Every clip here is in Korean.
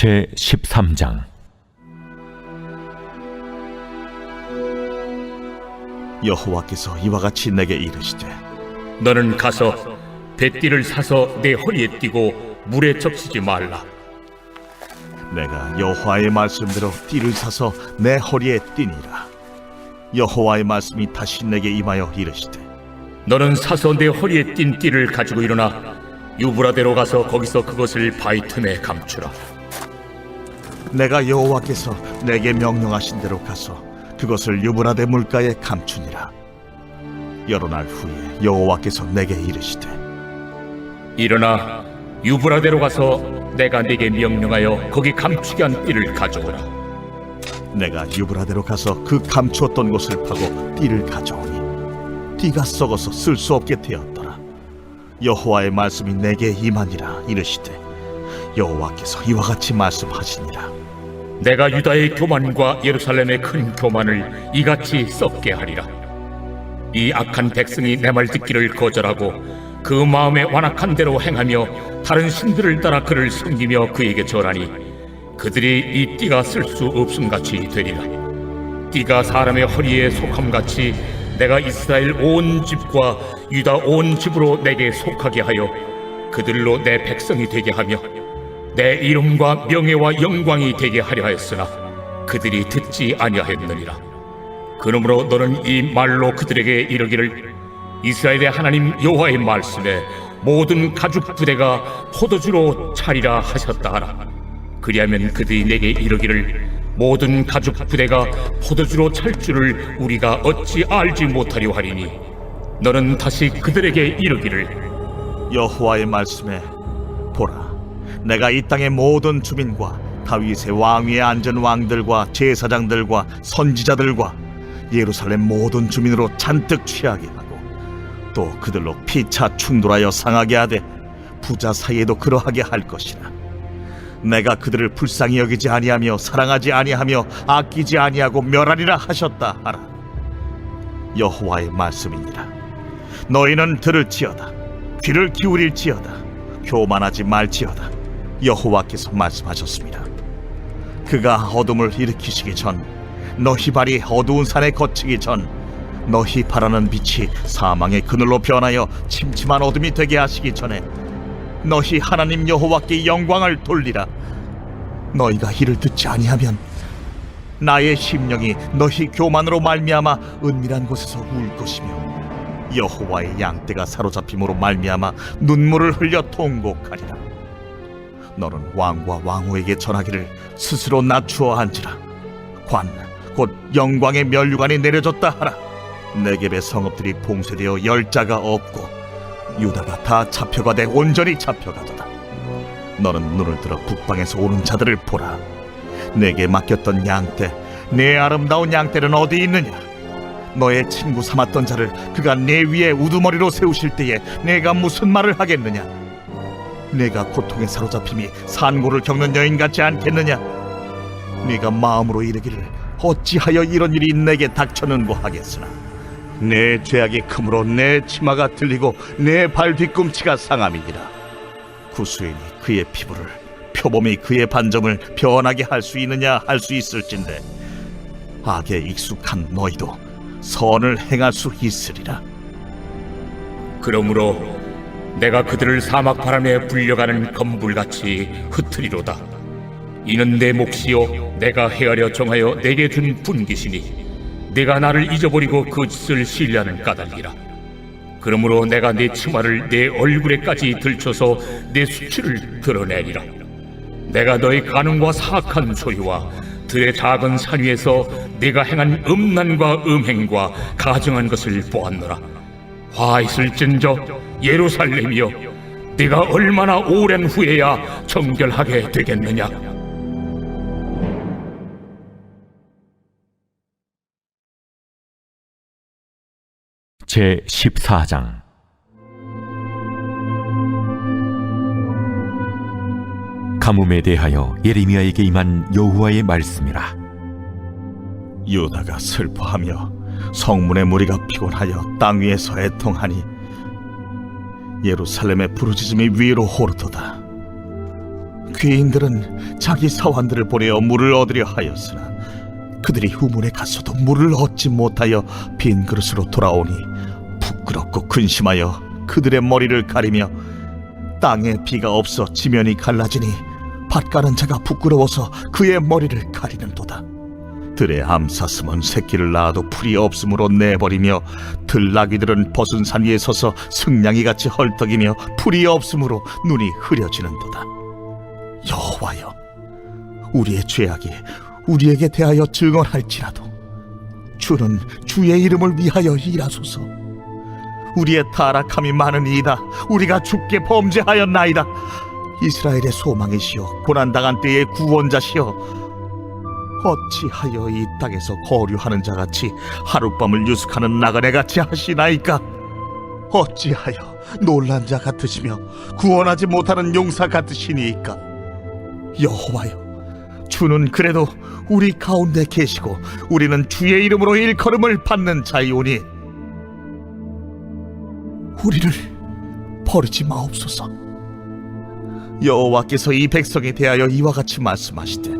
제 13장 여호와께서 이와 같이 내게 이르시되 너는 가서 배띠를 사서 내 허리에 띠고 물에 적시지 말라. 내가 여호와의 말씀대로 띠를 사서 내 허리에 띠니라 여호와의 말씀이 다시 내게 임하여 이르시되 너는 사서 내 허리에 띈 띠를 가지고 일어나 유브라데로 가서 거기서 그것을 바위 틈에 감추라. 내가 여호와께서 내게 명령하신 대로 가서 그것을 유브라데 물가에 감추니라 여러 날 후에 여호와께서 내게 이르시되 일어나 유브라데로 가서 내가 네게 명령하여 거기 감추게 한 띠를 가져오라. 내가 유브라데로 가서 그 감추었던 곳을 파고 띠를 가져오니 띠가 썩어서 쓸 수 없게 되었더라 여호와의 말씀이 내게 임하니라 이르시되 여호와께서 이와 같이 말씀하시니라 내가 유다의 교만과 예루살렘의 큰 교만을 이같이 썩게 하리라. 이 악한 백성이 내 말 듣기를 거절하고 그 마음에 완악한 대로 행하며 다른 신들을 따라 그를 섬기며 그에게 절하니 그들이 이 띠가 쓸 수 없음 같이 되리라. 띠가 사람의 허리에 속함 같이 내가 이스라엘 온 집과 유다 온 집으로 내게 속하게 하여 그들로 내 백성이 되게 하며 내 이름과 명예와 영광이 되게 하려 하였으나 그들이 듣지 아니하였느니라. 그러므로 너는 이 말로 그들에게 이르기를 이스라엘의 하나님 여호와의 말씀에 모든 가죽 부대가 포도주로 차리라 하셨다 하라. 그리하면 그들이 내게 이르기를 모든 가죽 부대가 포도주로 찰 줄을 우리가 어찌 알지 못하려 하리니 너는 다시 그들에게 이르기를 여호와의 말씀에 보라 내가 이 땅의 모든 주민과 다윗의 왕위에 앉은 왕들과 제사장들과 선지자들과 예루살렘 모든 주민으로 잔뜩 취하게 하고 또 그들로 피차 충돌하여 상하게 하되 부자 사이에도 그러하게 할 것이라. 내가 그들을 불쌍히 여기지 아니하며 사랑하지 아니하며 아끼지 아니하고 멸하리라 하셨다 하라. 여호와의 말씀이니라. 너희는 들을지어다. 귀를 기울일지어다. 교만하지 말지어다 여호와께서 말씀하셨습니다 그가 어둠을 일으키시기 전 너희 발이 어두운 산에 거치기 전 너희 바라는 빛이 사망의 그늘로 변하여 침침한 어둠이 되게 하시기 전에 너희 하나님 여호와께 영광을 돌리라 너희가 이를 듣지 아니하면 나의 심령이 너희 교만으로 말미암아 은밀한 곳에서 울 것이며 여호와의 양떼가 사로잡힘으로 말미암아 눈물을 흘려 통곡하리라. 너는 왕과 왕후에게 전하기를 스스로 낮추어 앉으라. 관 곧 영광의 면류관이 내려졌다 하라. 내geb의 성읍들이 봉쇄되어 열자가 없고 유다가 다 잡혀가 돼 온전히 잡혀가도다. 너는 눈을 들어 북방에서 오는 자들을 보라. 내게 맡겼던 양떼, 내 아름다운 양떼는 어디 있느냐? 너의 친구 삼았던 자를 그가 내 위에 우두머리로 세우실 때에 내가 무슨 말을 하겠느냐? 내가 고통에 사로잡힘이 산고를 겪는 여인 같지 않겠느냐? 네가 마음으로 이르기를 어찌하여 이런 일이 내게 닥쳤는고 하겠으나 내 죄악이 크므로 내 치마가 들리고 내 발 뒤꿈치가 상함이니라 구수인이 그의 피부를 표범이 그의 반점을 변하게 할 수 있느냐 할 수 있을진데 악에 익숙한 너희도 선을 행할 수 있으리라. 그러므로 내가 그들을 사막 바람에 불려가는 검불같이 흩트리로다. 이는 내 몫이요 내가 헤아려 정하여 내게 준 분기시니 내가 나를 잊어버리고 그 짓을 신뢰하는 까닭이라. 그러므로 내가 내 치마를 내 얼굴에까지 들쳐서 내 수치를 드러내리라. 내가 너의 가능과 사악한 소유와 들의 작은 산 위에서 내가 행한 음란과 음행과 가증한 것을 보았노라. 화 있을진저 예루살렘이여 네가 얼마나 오랜 후에야 정결하게 되겠느냐? 제 14장. 가뭄에 대하여 예레미야에게 임한 여호와의 말씀이라. 유다가 슬퍼하며 성문의 무리가 피곤하여 땅 위에서 애통하니 예루살렘의 부르짖음이 위로 오르도다. 괴인들은 자기 사환들을 보내어 물을 얻으려 하였으나 그들이 후문에 갔어도 물을 얻지 못하여 빈 그릇으로 돌아오니 부끄럽고 근심하여 그들의 머리를 가리며 땅에 비가 없어 지면이 갈라지니 밭 가는 자가 부끄러워서 그의 머리를 가리는도다. 들의 암사슴은 새끼를 낳아도 풀이 없으므로 내버리며 들나귀들은 벗은 산 위에 서서 승냥이 같이 헐떡이며 풀이 없으므로 눈이 흐려지는도다. 여호와여, 우리의 죄악이 우리에게 대하여 증언할지라도 주는 주의 이름을 위하여 일하소서. 우리의 타락함이 많으니이다. 우리가 죽게 범죄하였나이다. 이스라엘의 소망이시여 고난당한 때의 구원자시여 어찌하여 이 땅에서 거류하는 자같이 하룻밤을 유숙하는 나그네같이 하시나이까? 어찌하여 놀란 자 같으시며 구원하지 못하는 용사 같으시니이까? 여호와여 주는 그래도 우리 가운데 계시고 우리는 주의 이름으로 일컬음을 받는 자이오니 우리를 버리지 마옵소서. 여호와께서 이 백성에 대하여 이와 같이 말씀하시되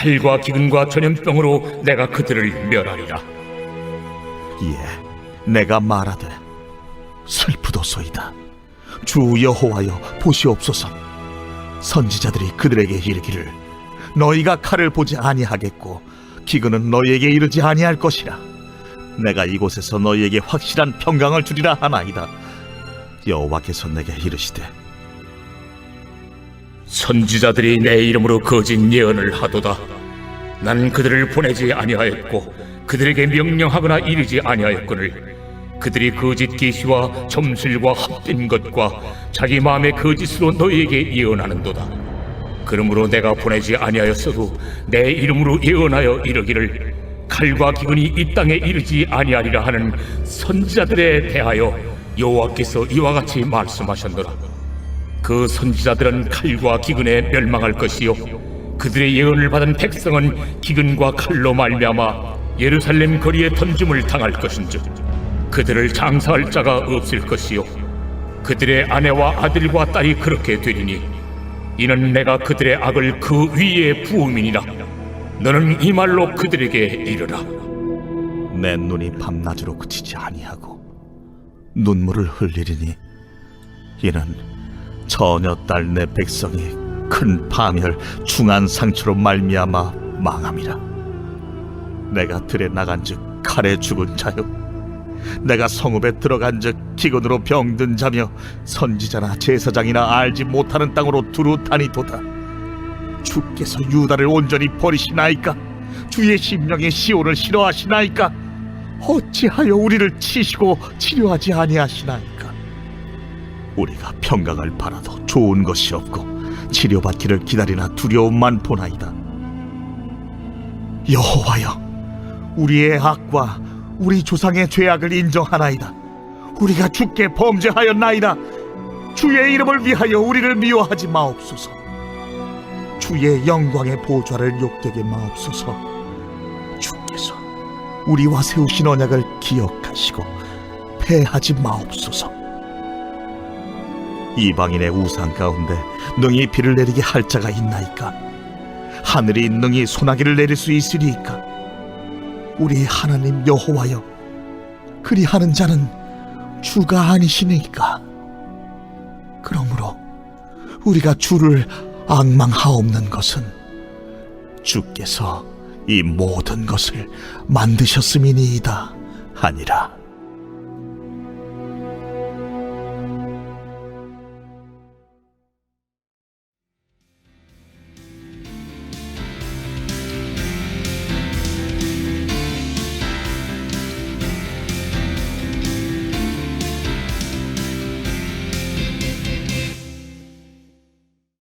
칼과 기근과 전염병으로 내가 그들을 멸하리라. 이에 내가 말하되 슬프도소이다. 주 여호와여 보시옵소서. 선지자들이 그들에게 이르기를 너희가 칼을 보지 아니하겠고 기근은 너희에게 이르지 아니할 것이라. 내가 이곳에서 너희에게 확실한 평강을 주리라 하나이다. 여호와께서 내게 이르시되 선지자들이 내 이름으로 거짓 예언을 하도다. 나는 그들을 보내지 아니하였고 그들에게 명령하거나 이르지 아니하였거늘 그들이 거짓 계시와 점술과 헛된 것과 자기 마음의 거짓으로 너희에게 예언하는도다. 그러므로 내가 보내지 아니하였어도 내 이름으로 예언하여 이르기를 칼과 기근이 이 땅에 이르지 아니하리라 하는 선지자들에 대하여 여호와께서 이와 같이 말씀하셨노라. 그 선지자들은 칼과 기근에 멸망할 것이요. 그들의 예언을 받은 백성은 기근과 칼로 말미암아 예루살렘 거리에 던짐을 당할 것인즉 그들을 장사할 자가 없을 것이요. 그들의 아내와 아들과 딸이 그렇게 되리니 이는 내가 그들의 악을 그 위에 부음이니라. 너는 이 말로 그들에게 이르라. 내 눈이 밤낮으로 그치지 아니하고 눈물을 흘리리니 이는 처녀 딸내 백성이 큰 파멸 중한 상처로 말미암아 망함이라. 내가 들에 나간즉 칼에 죽은 자요. 내가 성읍에 들어간즉 기근으로 병든 자며 선지자나 제사장이나 알지 못하는 땅으로 두루 다니도다. 주께서 유다를 온전히 버리시나이까? 주의 심령의 시온을 싫어하시나이까? 어찌하여 우리를 치시고 치료하지 아니하시나이까 우리가 평강을 바라도 좋은 것이 없고 치료받기를 기다리나 두려움만 보나이다. 여호와여 우리의 악과 우리 조상의 죄악을 인정하나이다. 우리가 주께 범죄하였나이다. 주의 이름을 위하여 우리를 미워하지 마옵소서. 주의 영광의 보좌를 욕되게 마옵소서. 주께서 우리와 세우신 언약을 기억하시고 패하지 마옵소서 이방인의 우상 가운데 능히 비를 내리게 할 자가 있나이까? 하늘이 능히 소나기를 내릴 수 있으리이까? 우리 하나님 여호와여 그리하는 자는 주가 아니시니까. 그러므로 우리가 주를 악망하옵는 것은 주께서 이 모든 것을 만드셨음이니이다 아니라